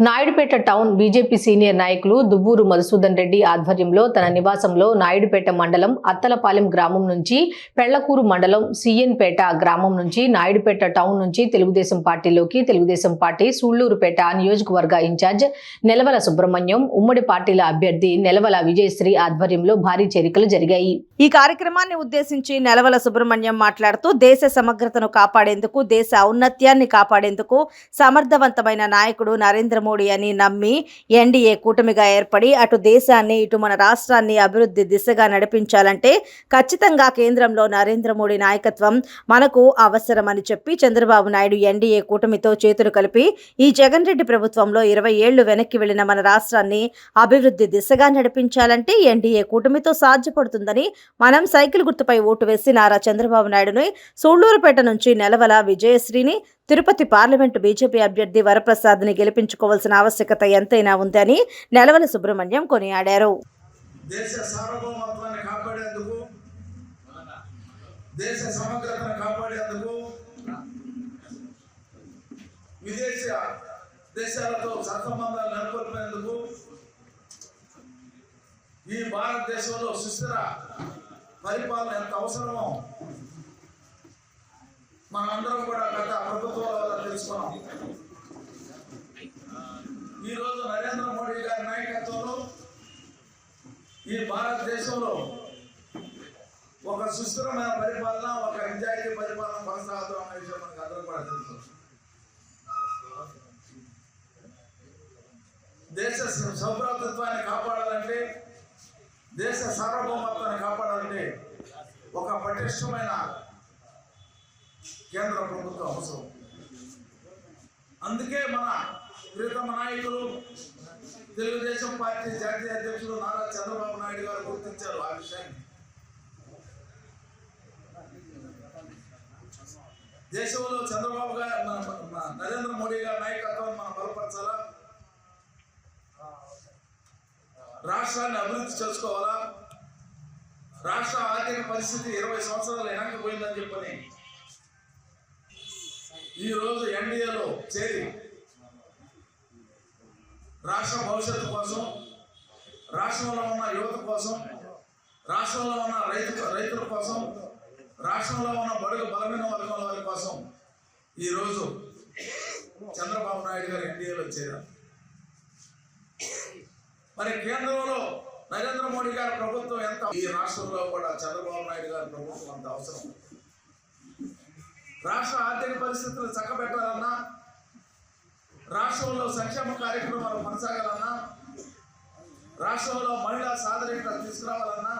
Naidupeta town BJP senior నాయకులు దుబ్బూరు మధుసూదన్ రెడ్డి ఆధ్వర్యంలో తన నివాసంలో నాయుడుపేట మండలం అత్తలపాలెం గ్రామం నుంచి పెళ్ళకూరు మండలం సిఎన్పేట గ్రామం నుంచి నాయుడుపేట టౌన్ నుంచి తెలుగుదేశం పార్టీలోకి తెలుగుదేశం పార్టీ సూళ్ళూరుపేట నియోజకవర్గ ఇన్ఛార్జ్ నెలవల సుబ్రహ్మణ్యం ఉమ్మడి పార్టీల అభ్యర్థి నెలవల విజయశ్రీ ఆధ్వర్యంలో భారీ చేరికలు జరిగాయి. ఈ కార్యక్రమాన్ని ఉద్దేశించి నెలవల సుబ్రహ్మణ్యం మాట్లాడుతూ దేశ సమగ్రతను కాపాడేందుకు దేశ ఔన్నత్యాన్ని కాపాడేందుకు సమర్థవంతమైన నాయకుడు నరేంద్ర మోడీ అని నమ్మి ఎన్డీఏ కూటమిగా ఏర్పడి అటు దేశాన్ని ఇటు మన రాష్ట్రాన్ని అభివృద్ధి దిశగా నడిపించాలంటే ఖచ్చితంగా కేంద్రంలో నరేంద్ర మోడీ నాయకత్వం మనకు అవసరమని చెప్పి చంద్రబాబు నాయుడు ఎన్డీఏ కూటమితో చేతులు కలిపి ఈ జగన్ రెడ్డి ప్రభుత్వంలో ఇరవై ఏళ్ళు వెనక్కి వెళ్ళిన మన రాష్ట్రాన్ని అభివృద్ధి దిశగా నడిపించాలంటే ఎన్డీఏ కూటమితో సాధ్యపడుతుందని మనం సైకిల్ గుర్తుపై ఓటు వేసి నారా చంద్రబాబు నాయుడుని సూళ్ళూరుపేట నుంచి నెలవల విజయశ్రీని తిరుపతి పార్లమెంటు బీజేపీ అభ్యర్థి వరప్రసాద్ని గెలిపించుకోవాల్సిన ఆవశ్యకత ఎంతైనా ఉందని నెలవల సుబ్రహ్మణ్యం కొనియాడారు. దేశ సార్వభౌమత్వాన్ని కాపాడేందుకు దేశ సమగ్రతను కాపాడేందుకు విదేశ దేశాలతో సత్సంబంధాలు నెలకొల్పేందుకు ఈ భారతదేశంలో సుస్థిర పరిపాలన ఎంత అవసరమో మనందరం కూడా గత ప్రభుత్వాల వల్ల తెలుసుకున్నాం. ఈరోజు నరేంద్ర మోడీ గారి నాయకత్వంలో ఈ భారతదేశంలో ఒక సుస్థిరమైన పరిపాలన ఒక నిజాయితీ పరిపాలన కొనసాగుతున్న అనే విషయం మనకు అందరూ కూడా తెలుసు. దేశ సౌభ్రతత్వాన్ని కాపాడాలంటే దేశ సార్వభౌమత్వాన్ని కాపాడాలంటే ఒక పటిష్టమైన కేంద్ర ప్రభుత్వం అవసరం. అందుకే మన ప్రియతమ నాయకులు తెలుగుదేశం పార్టీ జాతీయ అధ్యక్షుడు నారా చంద్రబాబు నాయుడు గారు గుర్తించారు ఆ విషయాన్ని. దేశంలో చంద్రబాబు గారు నరేంద్ర మోడీ గారి నాయకత్వాన్ని మనం బలపరచాలా? రాష్ట్రాన్ని అభివృద్ధి చేసుకోవాలా? రాష్ట్ర ఆర్థిక పరిస్థితి ఇరవై సంవత్సరాలు వెనక్కిపోయిందని చెప్పని ఈ రోజు ఎన్డీఏలో చేరి రాష్ట్ర భవిష్యత్తు కోసం రాష్ట్రంలో ఉన్న యువత కోసం రాష్ట్రంలో ఉన్న రైతు రైతుల కోసం రాష్ట్రంలో ఉన్న బడుగు బలమైన వర్గాల వారి కోసం ఈరోజు చంద్రబాబు నాయుడు గారు ఎన్డీఏలో చేరారు. మరి కేంద్రంలో నరేంద్ర మోడీ గారి ప్రభుత్వం ఎంత? ఈ రాష్ట్రంలో కూడా చంద్రబాబు నాయుడు గారి ప్రభుత్వం అంత అవసరం. రాష్ట్ర ఆర్థిక పరిస్థితులు చక్కబెట్టాలన్నా రాష్ట్రంలో సంక్షేమ కార్యక్రమాలు కొనసాగాలన్నా రాష్ట్రంలో మహిళా సాధరికత తీసుకురావాలన్నా